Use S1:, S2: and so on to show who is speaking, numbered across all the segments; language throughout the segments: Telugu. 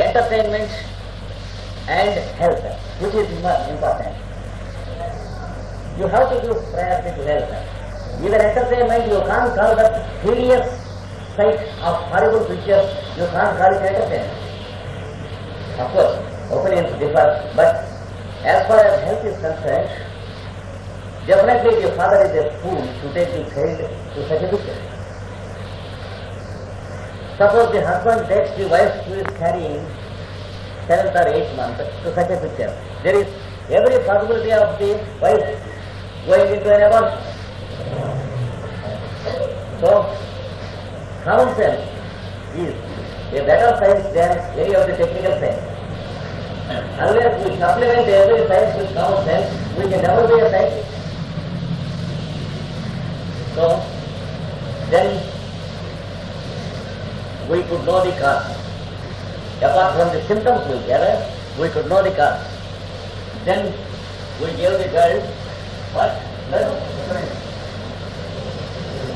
S1: entertainment and health, which is important. You have to give priority to health. Even entertainment, you can't call that hideous sight of horrible pictures, you can't call it entertainment. Of course, opinions differ, but as far as health is concerned, definitely the father is a fool to take the child to such a picture. Suppose the husband takes the wife who is carrying seventh or eighth month to such a picture. There is every possibility of the wife going into an abortion. So, common sense is a better science than any of the technical science. Unless we supplement every science with common sense, we can never be a scientist. So, then we could know the cause. Apart from the symptoms we gather, we could know the cause. Then we gave the girl what? Blood?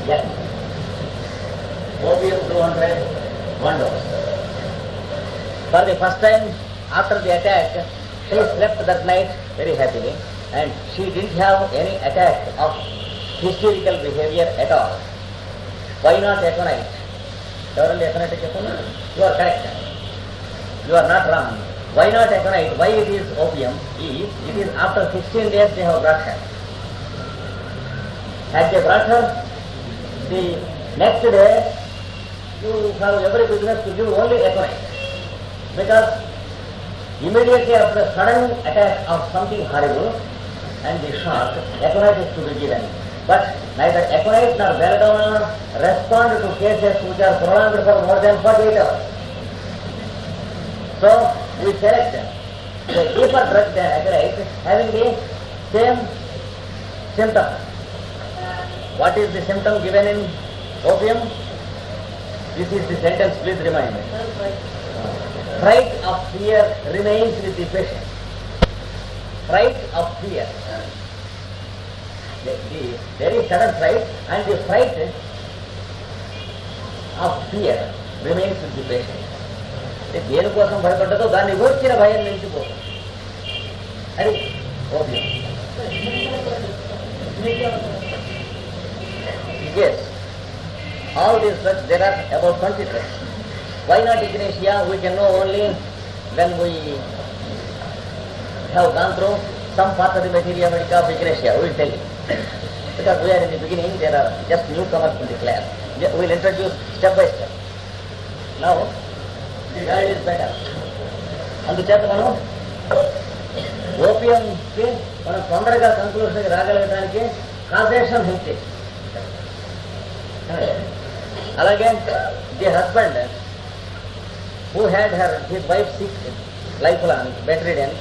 S1: Yes. Opium 200, one dose. For the first time after the attack, she slept that night very happily and she didn't have any attack of hysterical behavior at all. Why not aconite? ఎవరండి ఎకనైట్ చెప్పండి you are correct you are not wrong why not aconite why it is opium ఈ it is after sixteen days they have brought her had they brought her the next day you have every business to give only aconite because immediately after a sudden attack of something horrible and the shock, aconite is to be given. But neither aconite nor belladonna respond to cases which are prolonged for more than 48 hours. So we select the deeper drug than aconite having the same symptom. What is the symptom given in opium? This is the sentence, please remind me. Fright of fear remains with the patient. Fright of fear. The, the, there is sudden fright and the fright of fear remains with the patient. అంటే దేనికోసం భయపడ్డదో దాన్ని వచ్చిన భయం నిలిచిపోతుంది అది opium Yes, all these drugs, there are about 20 drugs. Why not ignatia? We can know only when we have gone through some part of the materia medica of ignatia. We will tell you. Because we are in the beginning, there are just newcomers in the class. We will introduce step by step. Now, the guide is better. అందుచేత మనం ఓపియంకి మనం తొందరగా కంక్లూషన్కి రాగలగడానికి కాన్సన్ట్రేషన్ హెల్ప్ చేసి అలాగే the husband who had her his wife sick lifelong bedridden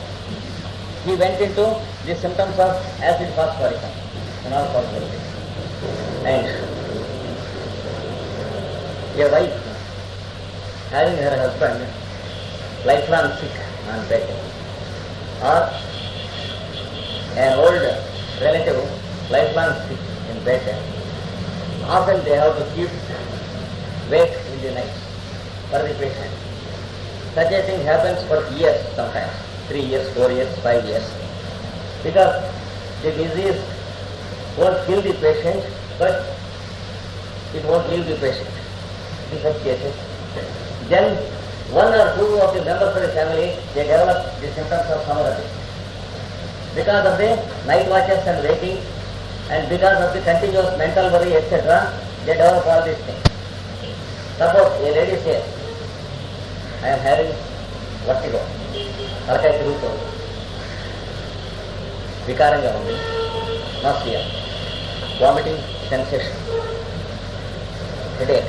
S1: he went into the symptoms of acid phosphoricum in all possibilities and a wife having her husband lifelong sick on bed or an old relative lifelong sick in bed often they have to keep wake in the night for the patient. Such a thing happens for years sometimes, three years, four years, five years. Because the disease won't kill the patient, but it won't leave the patient in such cases. Then one or two of the members of the family, they develop the symptoms of some other disease. Because of the night watches and waking, and because of the continuous mental worry, etc., they develop all these things. Suppose a lady says, I am having vertigo, తలకాయ తిరుగుతుంది వికారంగా ఉంది nausea vomiting sensation, headache,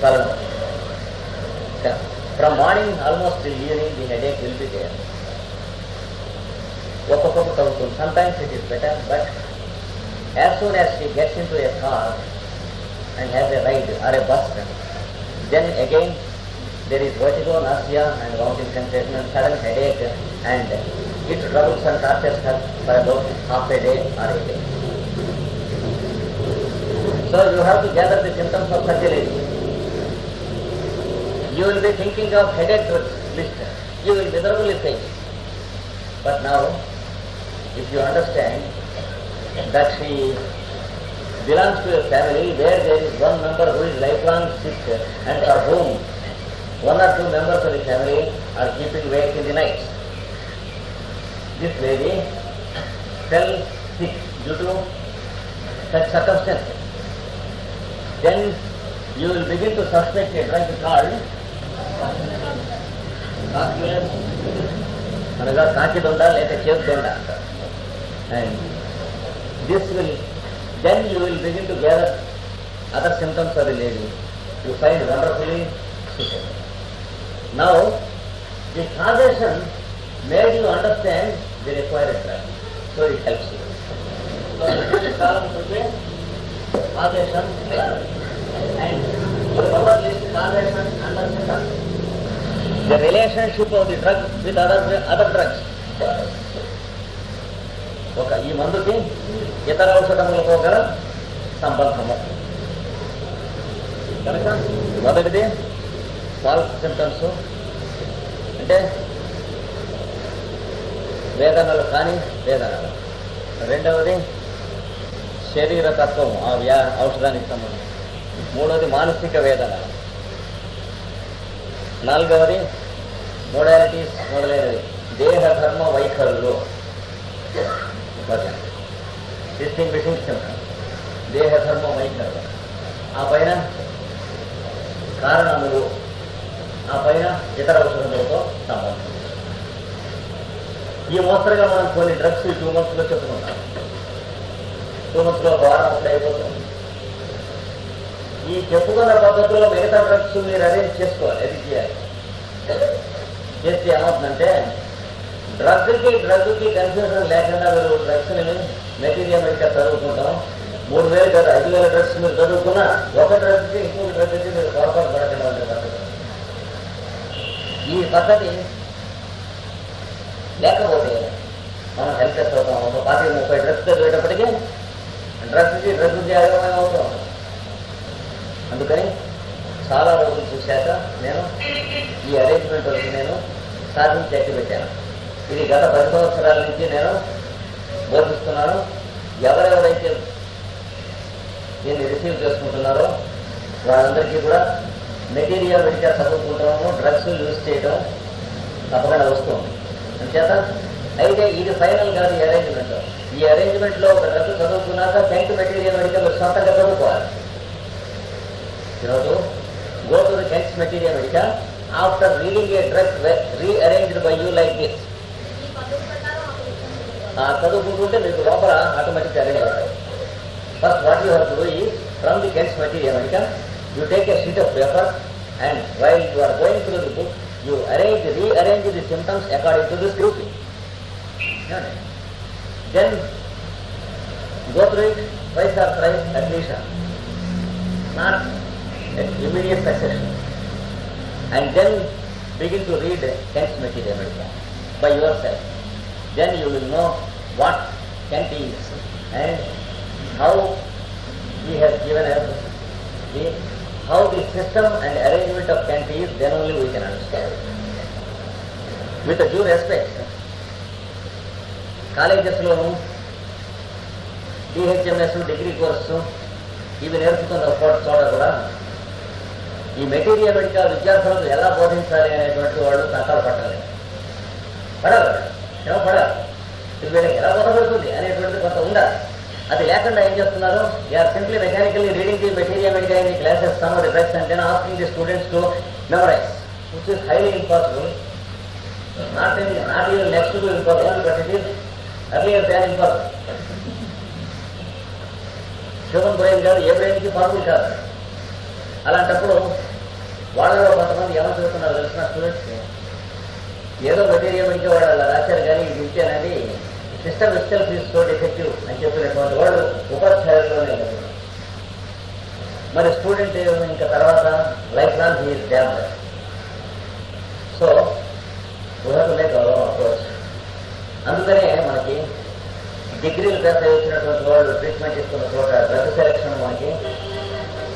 S1: colonel. From morning almost till evening the headache will be there. Sometimes it is better, but as soon as she gets into a car and has a ride or a bus, then again there is vertigo, nausea and vomiting sensation and sudden headache and it troubles and tortures her for about half a day or a day. So you have to gather the symptoms of lady. You will be thinking of headache list, you will miserably fail. But now, if you understand that she belongs to a family where there is one member who is lifelong sick and for whom one or two members of the family are keeping wake in the night. This lady fell sick due to such circumstances. Then you will begin to suspect a drug called కాక్యులస్ అనగా కాకి దొండ లేక చేతి దొండ అంటారు and this will then you will begin to gather other symptoms of the lady you find wonderfully suitable now the causation made you understand the required drug so it helps you కాలం ఉంటుంది causation and causation under the relationship of the drug with other other drugs. ఒక ఈ మందుకి ఇతర ఔషధములతో గల సంబంధము. కనుక మొదటిది ఫాల్స్ సిమ్టమ్స్ అంటే వేదనలు కానీ వేదనలు. రెండవది శరీర తత్వం ఆ వ్యా ఔషధానికి సంబంధించి. మూడవది మానసిక వేదన. నాలుగవది మోడాలిటీస్ మొదలైనవి. దేహ ధర్మ వైఖరులు. డిస్టింగ్విషింగ్ సిమ్టమ్ దేహ ధర్మ వైఖరులు. ఆ పైన కారణములు ఆ పైన ఇతర ఔషధములతో సంబంధం. ఈ మోస్తరుగా మనం కొన్ని డ్రగ్స్ టూ మంత్స్లో చెప్పుకుంటాం. టూ మంత్స్లో అయిపోతుంది ఈ చెప్పుకున్న పద్ధతిలో మిగతా డ్రగ్స్ మీరు అరేంజ్ చేసుకోవాలి అది చేయాలి. చేస్తే ఏమవుతుందంటే డ్రగ్కి డ్రగ్కి కన్ఫ్యూజన్ లేకుండా మీరు డ్రగ్స్ని మెటీరియల్ మెడికల్ చదువుకుంటాం. మూడు వేలు కదా ఐదు వేల డ్రగ్స్ మీరు చదువుకున్నా ఒక డ్రగ్కి ఇంకొక డ్రగ్కి మీరు పొరపాటు పడకుండా పద్ధతి. ఈ పద్ధతి లేకపోతే మనం హెల్త్ టెస్ట్ అవుతాం ఒక పాతి ముప్పై డ్రగ్స్ చదివేటప్పటికీ డ్రగ్స్కి రద్దు అగమైన అవుతాం అందుకని చాలా రోజులు చూశాక నేను ఈ అరేంజ్మెంట్ వచ్చి నేను సాధించి ఎట్టి పెట్టాను. ఇది గత పది సంవత్సరాల నుంచి నేను బోధిస్తున్నాను. ఎవరెవరైతే దీన్ని రిసీవ్ చేసుకుంటున్నారో వాళ్ళందరికీ కూడా మెటీరియల్ మెడికల్ చదువుకుంటాము డ్రగ్స్ యూజ్ చేయడం తప్పకుండా వస్తుంది. అంచేత అయితే ఇది ఫైనల్ కాదు ఈ అరేంజ్మెంట్ ఈ అరేంజ్మెంట్లో ఒక డ్రగ్ చదువుకున్నాక టెంట్ మెటీరియల్ అడిగితే మీరు సొంతంగా చదువుకోవాలి. ఈరోజు గో టు go మెటీరియల్ అడిగా after reading a dress rearranged by you like this ఆ చదువుకుంటుంటే మీకు లోపల ఆటోమేటిక్ అరేంజ్ అవుతాయి first what you have to do from the Kent's material America you take a sheet of paper and while you are going through the book you arrange rearrange the symptoms according to Then go through it twice or thrice at least, not at immediate succession. And then begin to read Kent's Machiavellia by yourself. Then you will know what can be and how he has given us how the system and arrangement of can be, then only we can understand. With a due respect, కాలేజెస్లోను డిహెచ్ఎంఎస్ డిగ్రీ కోర్సు ఇవి నేర్పుతున్న చోట చోట కూడా ఈ మెటీరియల్ మెడికల్ విద్యార్థులకు ఎలా బోధించాలి అనేటువంటి వాళ్ళు తంటాలు పట్టలేదు పడాలి శ్రమ పడాలి ఇది వీళ్ళకి ఎలా బోధపడుతుంది అనేటువంటిది కొంత ఉండాలి. అది లేకుండా ఏం చేస్తున్నారు? Or simply mechanically reading the material medical the classes some of అంటే asking the students to memorize which is highly impossible not in not even next to impossible but it is అదే దాన్ ఇంపాసిబుల్ హ్యూమన్ బ్రెయిన్ కాదు ఏ బ్రెయిన్కి పాసిబుల్ కాదు. అలాంటప్పుడు వాళ్ళలో కొంతమంది ఏమని చదువుతున్నారు తెలిసిన స్టూడెంట్స్కి ఏదో మెటీరియల్ ఇంకా వాళ్ళు అలా రాశారు కానీ ఇది ఇంతే system itself is so effective అని చెప్పినటువంటి వాళ్ళు ఉపాధ్యాయుల్లోనే మరి స్టూడెంట్ ఇంకా తర్వాత life long he is damn so make approach అందుకనే మనకి డిగ్రీలు దశ వచ్చినటువంటి వాళ్ళు ట్రీట్మెంట్ ఇస్తున్న చోట డ్రగ్ సెలెక్షన్ మనకి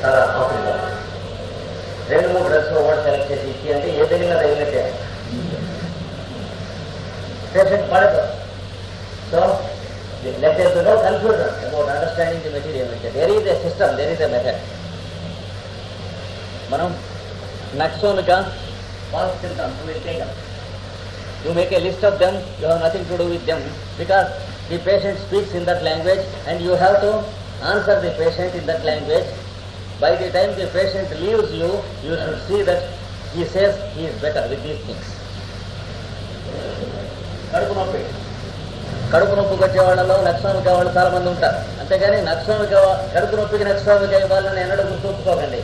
S1: చాలా ఆఫీగా రెండు మూడు డ్రగ్స్ ఒకటి సెలెక్ట్ చేసి ఇచ్చి అంటే ఏదైనా రెగ్యులేటే పేషెంట్ పడదు. So let confusion about understanding the material there is the system there is the method మనం నక్సోన్గా పాజిటివ్గా you make a list of them you have nothing to do with them because the patient speaks in that language and you have to answer the patient in that language. By the time the patient leaves you, you should see that he says he is better with these things. కడుపు నొప్పి కడుపు నొప్పికి వచ్చే వాళ్ళలో నక్సోమిక వాళ్ళు చాలా మంది ఉంటారు అంతేగాని నక్సోమిక కడుపు నొప్పికి నక్సోమిక వాళ్ళని ఎన్నడూ గుర్తుంచుకోకండి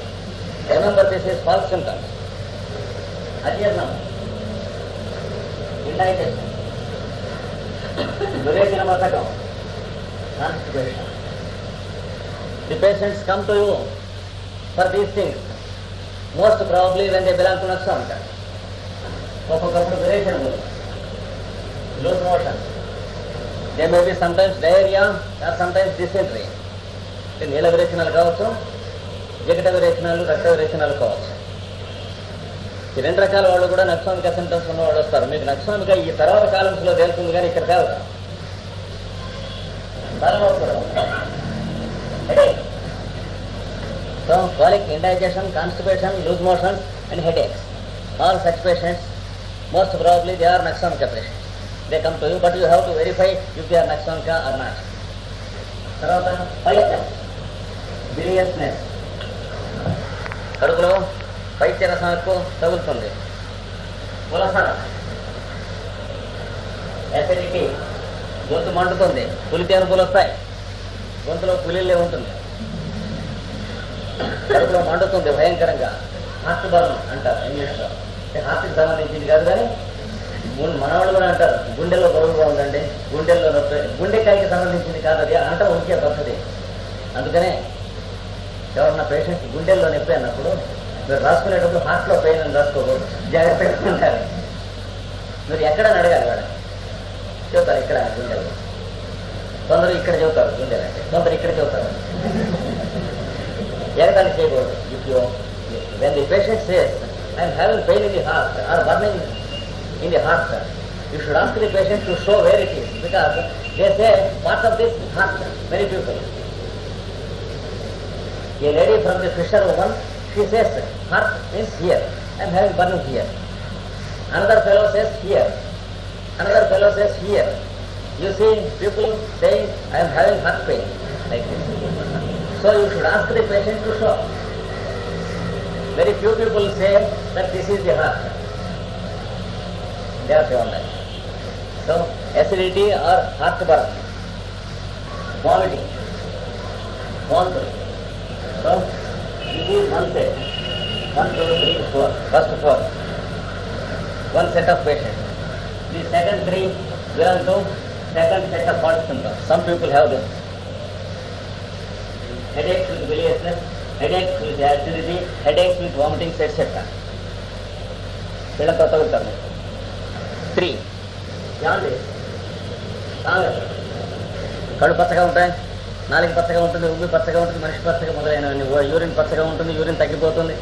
S1: remember this is false symptoms అజీర్ణం ఇండైజెషన్ దురేసిన మతకం constipation the patients come to you for these things most probably when they belong to నక్సోమిక ఒక్కొక్కప్పుడు దురేషన్ loose motion they may be sometimes diarrhoea or sometimes dysentery నీళ్ళ విరేచనాలు కావచ్చు జిగట విరేచనాలు రక్త విరేచనాలు కావచ్చు ఈ రెండు రకాల వాళ్ళు కూడా నక్సామిక సింటమ్స్ ఉన్న వాళ్ళు వస్తారు. మీకు నక్సామిక ఈ తర్వాత కాలమ్స్లో తేలుతుంది కానీ ఇక్కడ తేలదు. So colic constipation loose motion and headaches all such patients most probably they are Nexon patients they come to you but you have to verify you BR Nexon కా ఆర్ నాట్ తర్వాత బిలియస్నెస్ కడుపులో పైత్య రసం ఎక్కువ తగులుతుంది పులసన గొంతు మండుతుంది. పులితి అనుకూలు వస్తాయి గొంతులో పులిలే ఉంటుంది. కడుపులో మండుతుంది భయంకరంగా. హార్ట్ బలం అంటారు ఇంగ్లీష్లో. లో హార్ట్కి సంబంధించింది కాదు కానీ మనవాళ్ళు కూడా అంటారు. గుండెల్లో బరువుగా ఉందండి గుండెల్లో నొప్పి గుండెకాయకి సంబంధించింది కాదు అది. అంట ఉంటే పద్ధతి. అందుకనే ఎవరన్నా పేషెంట్స్ గుండెల్లో నొప్పి అన్నప్పుడు మీరు రాసుకునేటప్పుడు హార్ట్లో పెయిన్ అని రాసుకోకూడదు. జాగ్రత్తగా ఉండాలి. మీరు ఎక్కడని అడగాలి వాళ్ళని చెబుతారు ఇక్కడ గుండెలు కొందరు ఇక్కడ చెబుతారు గుండెలు అంటే కొందరు ఇక్కడ చెబుతారు ఎగతాళి చేయకూడదు if you when the patient says I'm having pain in the heart or burning in the heart you should ask the patient to show where it is because they say part of this heart many people A lady from the fisher woman, she says, heart means here. I am having burning here. Another fellow says here. Another fellow says here. You see people saying, I am having heart pain. Like this. So you should ask the patient to show. Very few people say that this is the heart. They are shown that. So acidity or heartburn, vomiting, vomiting. So, this is one set. One, two, three, four. First. One set of patients. The second three belong to second set of false symptoms. Some people have this. Headaches with biliousness, headaches with acidity, headaches with vomiting, etc. వీళ్ళతో తగులుతారు త్రీ కళ్ళు పచ్చగా ఉంటాయి నాలుగు పచ్చగా ఉంటుంది ఉమ్మి పచ్చగా ఉంటుంది మనిషి పచ్చగా మొదలైనవన్నీ యూరిన్ పచ్చగా ఉంటుంది యూరిన్ తగ్గిపోతుంది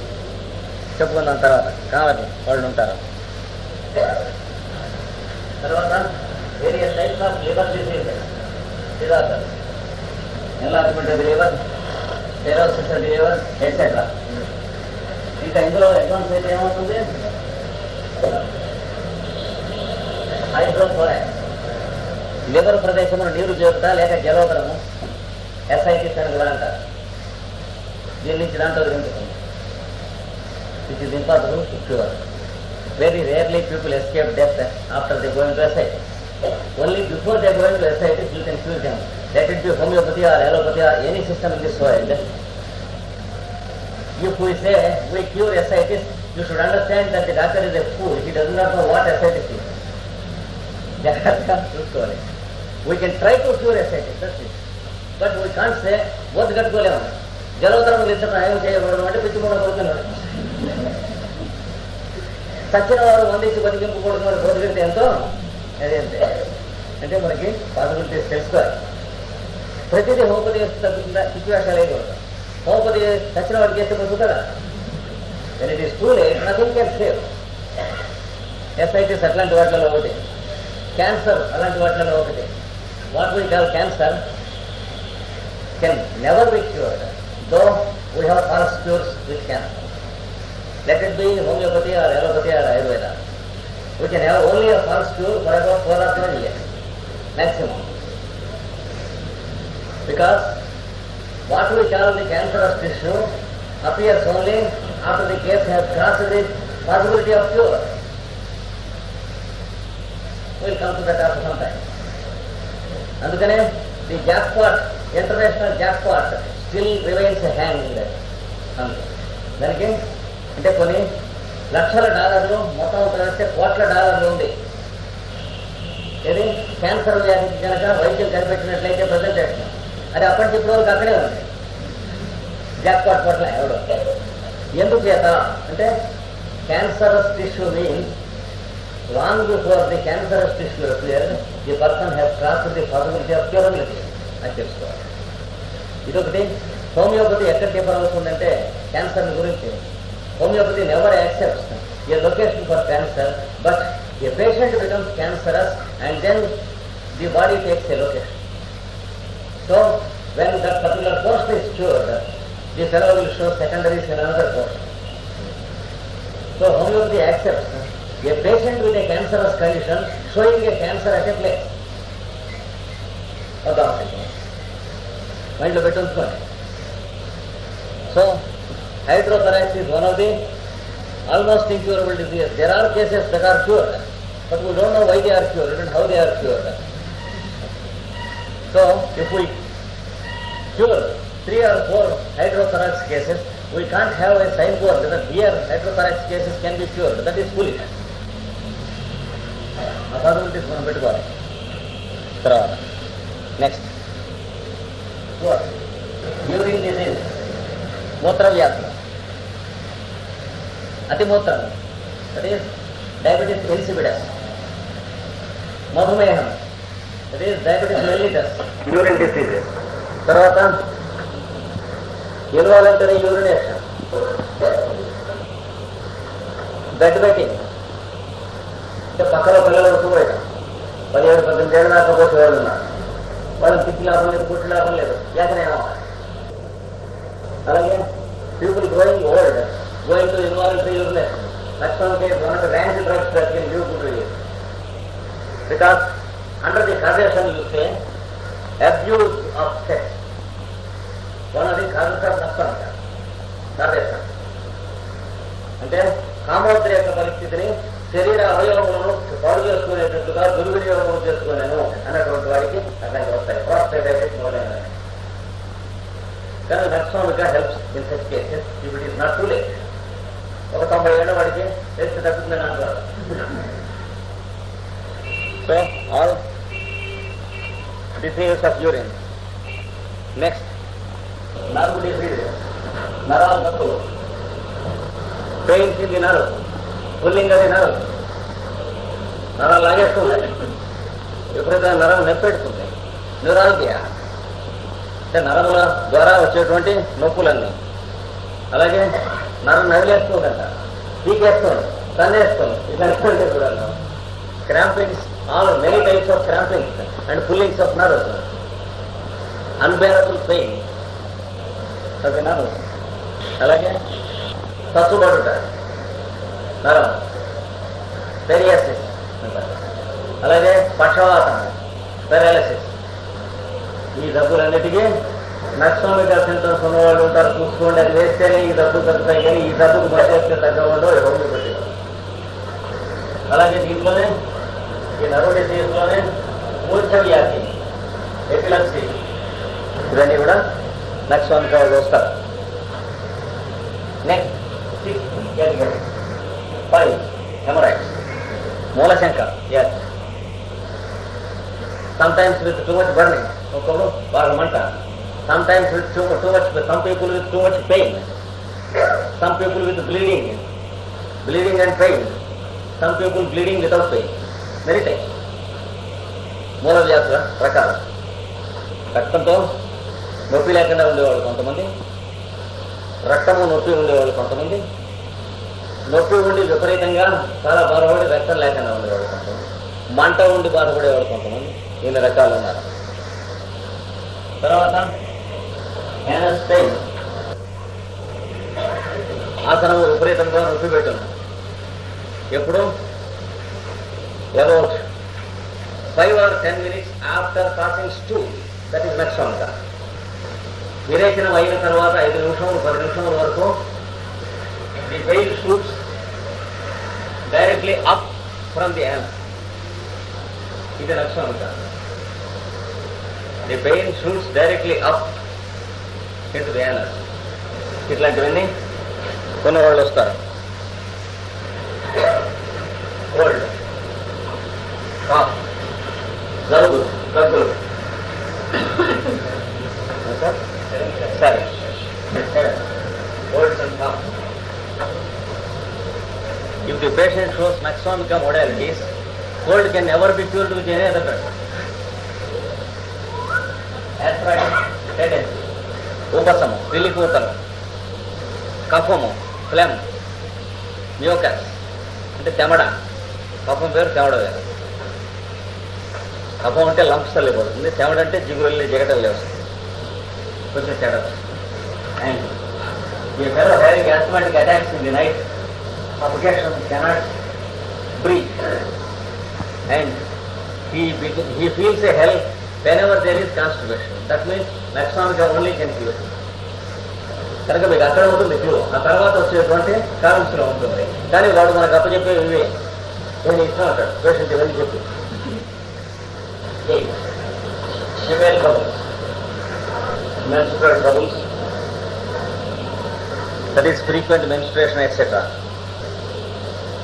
S1: చెప్పుకుందాం తర్వాత కావాలి వాళ్ళు ఉంటారు తర్వాత various types of liver diseases disorder enlargement of liver cirrhosis of liver etcetera ఇంకా ఇందులో అడ్వాన్స్ అయితే ఏమవుతుంది? హైడ్రోఫోరాక్స్. లివర్ ప్రదేశంలో నీరు చేరుతా లేక జలోదరము ఎస్ఐటిస్ అని కూడా అంటారు దీని నుంచి దాంట్లో ఉంటుంది which is impossible to cure Very rarely people escape death after they go into site. Only before they go into site, you can cure them. Let it be homeopathy or allopathy or any system in this world. If we say we cure ascites, you should understand that the doctor is a fool. He does not know what ascites is. We can try to cure ascites, that's it. But we can't say, what got go level. ಜಲೋದರಗಳು ಇರ್ತಾರೆ ಆಯೋಗ ಮಾಡಬೇಕು చచ్చిన వారు వందించి బతికింపకూడదు మరి బోధ ఎంతో? అదేంటే అంటే మనకి పాసిబిలిటీస్ తెలుసుకోవాలి. ప్రతిదీ హోపదేశం తగ్గుతుందా సిచ్యువేషన్ లేదు హోపదే చచ్చిన వాడికి చేస్తే బతుకుతాడా when it is too late nothing can save ఎస్ఐటీస్ అట్లాంటి వాటిలో ఒకటి. క్యాన్సర్ అలాంటి వాటిలో ఒకటి. What we call cancer can never be cured though we have all cures with cancer Let it be homeopathy or allopathy or Ayurveda we can have only a false cure for about four or seven years maximum. Because what we call the cancerous tissue appears only after the case has crossed the possibility of cure. We'll come to that after some time. అందుకనే the jackpot international jackpot still remains hang అంతే దానికి అంటే కొన్ని లక్షల డాలర్లు మొత్తం కలిస్తే కోట్ల డాలర్లు ఉంది. ఏది? క్యాన్సర్ వ్యాధికి కనుక వైద్యం కనిపెట్టినట్లయితే ప్రజెంటేషన్ అది అప్పటి చెప్పిన వరకు అక్కడే ఉంది. జాక్పాట్ పట్ల ఎవడు ఎందుకు చేత? అంటే cancerous tissue means long before the cancerous tissue appear the person has cross the possibility of curability అని తెలుసుకోవాలి. ఇదొకటి. హోమియోపతి ఎక్కడ డిఫర్ అవుతుందంటే క్యాన్సర్ గురించి. Homeopathy never accepts a location for cancer, but a patient becomes cancerous and then the body takes a location. So, when that particular portion is cured, the fellow will show secondaries in another portion. So, homeopathy accepts a patient with a cancerous condition showing a cancer at a place. so. Hydrothorax is one of the almost incurable disease. There are cases that are cured, but we don't know why they are cured and how they are cured. So if we cure three or four hydrothorax cases, we can't have a signboard that here hydrothorax cases can be cured. That is foolish. ఆ పాసిబిలిటీస్ మనం పెట్టుకోవాలి తర్వాత నెక్స్ట్ యూరిన్ డిసీజ్ మూత్ర వ్యాధులు అతిమూత్రం దట్ ఈస్ డయాబెటీస్ ఎన్సిబిడస్ మధుమేహం. That is diabetes mellitus urine disease తర్వాత ఇన్వాలంటరీ యూరినేషన్ బెడ్ బెట్టింగ్ అంటే పక్కన పిల్లలు పడుకోబోయాం పదిహేడు పద్దెనిమిది ఏళ్ళ దాకా పోతే వాళ్ళు ఉన్నారు వాళ్ళకి తిప్పి లాభం లేదు పుట్టి లాభం లేదు. ఏకనేమో అలాగే people growing old going to involve urination Laxman case one of the rank drugs that can give good relief because under the conversion you say abuse of sex one అది కాదు నష్టం కన్వర్షన్ అంటే కామోద్రేక పరిస్థితిని శరీర అవయవములను పాడు చేసుకునేటట్టుగా దుర్వినియోగం చేసుకునేను అన్నటువంటి వాడికి అట్లాంటి వస్తాయి ప్రాస్టైటిస్ మొదలైనవి కానీ నక్స్వామిగా helps in such cases if it is not too late ఒక తొంభై ఏళ్ళ వాడికి తెలిసి తగ్గుతుందని అంటారు. So all diseases of urine next nerve disease నరాలు నొప్పులు పెయిన్స్ తినరు నర్వ్ పుల్లింగ్ అది నరాలు లాగేస్తున్నాయి ఎప్పుడైతే నరాలు నొప్పెడుతుంది న్యూరాలజీ అంటే నరముల ద్వారా వచ్చేటువంటి నొప్పులన్నీ. అలాగే నన్ను నవిలేస్తుందంట పీకేస్తుంది తన్నేస్తుంది ఇలాంటి కూడా crampings all many types of crampings and pullings of nerve unbearable pain అది నర్వ్ అలాగే తచ్చుబడుట నరం. పెరియాసిస్ అలాగే పక్షవాతం. పెరాలసిస్ ఈ డబ్బులన్నిటికీ నక్సోమిక సింటమ్స్ ఉన్నవాళ్ళు ఉంటారు చూసుకోండి అది వేస్తేనే ఈ డబ్బులు దొరుకుతాయి కానీ ఈ డబ్బులు పనిచేస్తే తగ్గవడం ఎవరు పెట్టి అలాగే దీంట్లోనే ఈ నరువు డిసీజ్లోనే మూర్ఛ వ్యాధి ఎపిలప్సీ ఇవన్నీ కూడా నక్సోమిక వాళ్ళు వస్తారు next six category five haemorrhoids మూలశంక వ్యాధి sometimes with too much burning ఒక్కొక్కరు బాగా మంటారు sometimes too, too too much some people with too much pain some people with bleeding bleeding and pain some people bleeding without pain many types మూల వ్యాసుల రకాలు రక్తంతో నొప్పి లేకుండా ఉండేవాళ్ళు కొంతమంది. రక్తము నొప్పి ఉండేవాళ్ళు కొంతమంది. నొప్పి ఉండి విపరీతంగా చాలా బాధపడి రక్తం లేకుండా ఉండేవాళ్ళు కొంతమంది. మంట ఉండి బాధపడేవాడు కొంతమంది. ఇన్ని రకాలు ఉన్నారు. తర్వాత హ్యానస్ పెయిన్ ఆసనం విపరీతంగా నొప్పి పెట్టింది ఎప్పుడు about five or ten minutes after passing stool that is మెక్సాన్గా విరేచనం అయిన తర్వాత ఐదు నిమిషములు పది నిమిషముల వరకు the weight shoots directly up from the hand ఇది లక్షణం the pain shoots directly up into the hand ఇట్లాంటివన్నీ కొన్ని వాళ్ళు వస్తారు కోల్డ్ కాఫ్ జలుబు దగ్గులు సరే colds and cough If the patient shows maxomica modalities, cold can never be cured with any other drug. వెలిపూతలు కఫము ఫ్లెమ్ మ్యూకస్ అంటే తెమడ కఫం పేరు తెమడ వేరు కఫం అంటే లంప్స్ వెళ్ళిపోతుంది తెమడ అంటే జిగురెళ్ళి జిగటం కొంచెం తేడా ఈ fellow having asthmatic attacks in the night application cannot breathe and he he feels a hell whenever there is constipation. That means Lakshmana only can cure. కనుక మీకు అక్కడ ఉంటుంది క్యూ ఆ తర్వాత వచ్చేటువంటి కారమ్స్ లో ఉంటుంది కానీ వాడు మనకు అప్పచెప్పే ఇవే నేను ఇష్టం అంటాడు పేషెంట్ వెళ్ళి చెప్పి female troubles menstrual troubles that is frequent menstruation etc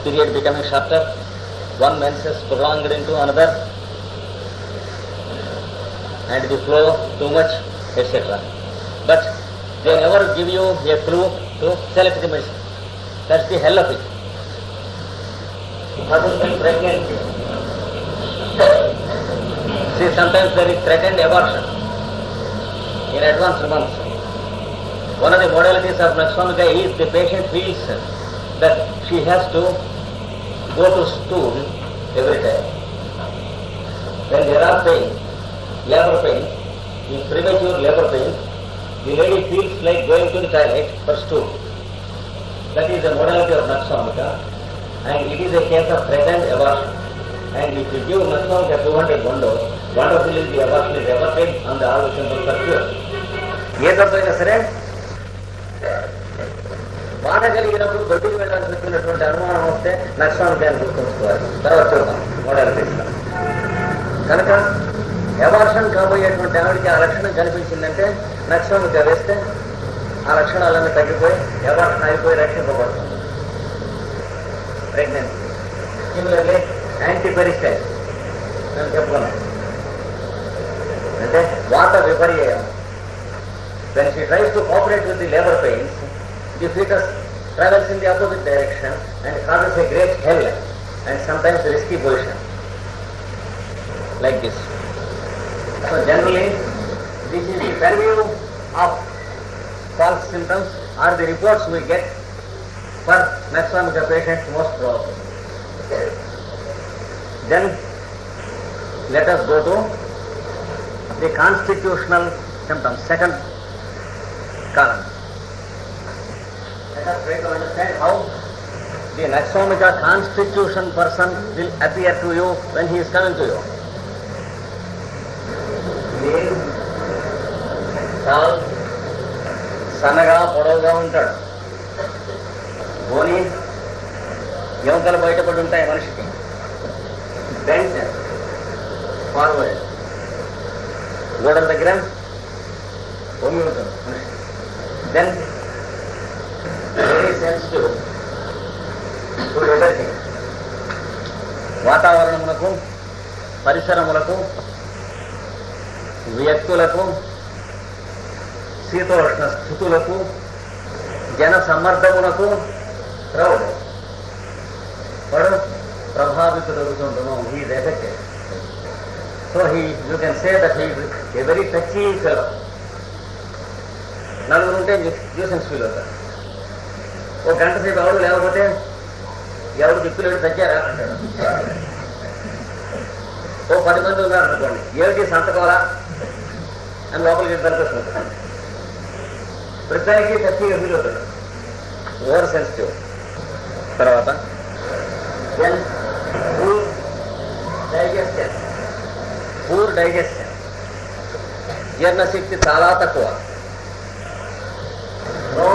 S1: period becoming shorter, one menses prolonged into another, and the flow too much, etc. But they never give you a clue to the. That's the hell of it. See, sometimes there is threatened abortion in advanced months. One of the modalities of Naxomica is the patient feels that she has to go to stool every time. When there are pain, labor pain, in premature labor pain, he really feels like going to the toilet first two. That is the modality of Naxomica and it is a case of present abortion. And if you give Naxomica 200 windows, wonderfully the abortion is averted and the all will are cured. ఏ తప్పైనా సరే వాన కలిగినప్పుడు దొడ్డికి వెళ్ళాల్సి వచ్చినటువంటి అనుమానం వస్తే నష్టానికి అని గుర్తుంచుకోవాలి తర్వాత చూద్దాం మోడల్ తీసుకున్నాం కనుక అబార్షన్ కాబోయేటువంటి ఆవిడకి ఆ లక్షణం కనిపించిందంటే నష్టం వేస్తే ఆ లక్షణాలన్నీ తగ్గిపోయి అబార్షన్ అయిపోయి రక్షింపబడుతుంది ప్రెగ్నెన్సీ సిమిలర్లీ యాంటీ పెరిస్టైల్ నేను చెప్పుకున్నాను అంటే వాత విపర్యయం when she tries to cooperate with the labor pains, the fetus travels in the opposite direction and causes a great hell and sometimes risky position. Like this. So generally, this is the purview of false symptoms or the reports we get for Maxomica patients most probably. Then let us go to the constitutional symptoms, second column. Let us try to understand how the Naxomica constitution person will appear to you when he is coming to you. సన్నగా పొడవుగా ఉంటాడు. బోని ఎముకలు బయటపడి ఉంటాయి మనిషికి? Bent forward. గోడల దగ్గర భూమి ఉంటుంది దెన్ వెరీ సెన్సిటివ్ వాతావరణములకు పరిసరములకు వ్యక్తులకు శీతోష్ణ స్థుతులకు జన సమ్మర్దములకు క్రౌడ్ వాడు ప్రభావితుడవుతుండను he affected so he you can say that he a very touchy fellow నలుగురు ఉంటే న్యూసెన్స్ ఫీల్ అవుతారు. ఒక గంట సేపు ఎవడు లేకపోతే ఎవరు దిక్కులేడు తగ్గారా అంటాడు. పది మంది ఉన్నారు అనుకోండి ఏమిటి సంతకోరా అని లోపలికి తలపిస్తుంది ప్రతిదానికి టెస్టింగ్ ఫీల్ అవుతాడు ఓవర్ సెన్సిటివ్. తర్వాత? పూర్ డైజెషన్ పూర్ డైజెషన్ జీర్ణశక్తి చాలా తక్కువ. నో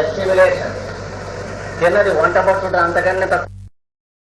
S1: ఎస్టిములేషన్ తిన్నది వంట పట్టుట అంతకన్నా తక్కువ.